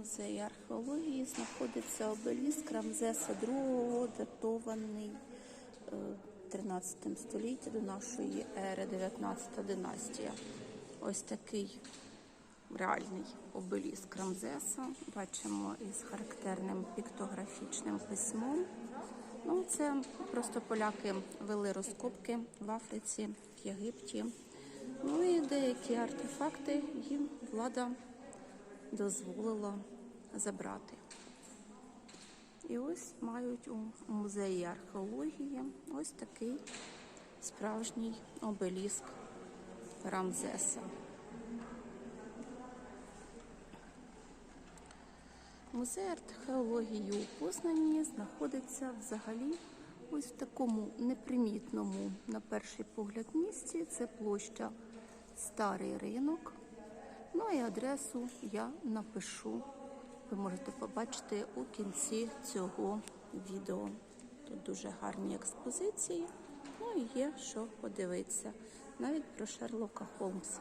музеї археології знаходиться обеліск Рамзеса II, датований е, 13 століття до нашої ери, 19 династія. Ось такий реальний обеліск Рамзеса. Бачимо із характерним піктографічним письмом. Ну, це просто поляки вели розкопки в Африці, в Єгипті. Ну і деякі артефакти їм влада дозволила забрати. І ось мають у музеї археології ось такий справжній обеліск Рамзеса. Музей археології у Познані знаходиться взагалі ось в такому непримітному, на перший погляд, місці. Це площа Старий ринок. Ну і адресу я напишу. Ви можете побачити у кінці цього відео. Тут дуже гарні експозиції. Ну і є що подивитися. Навіть про Шерлока Холмса.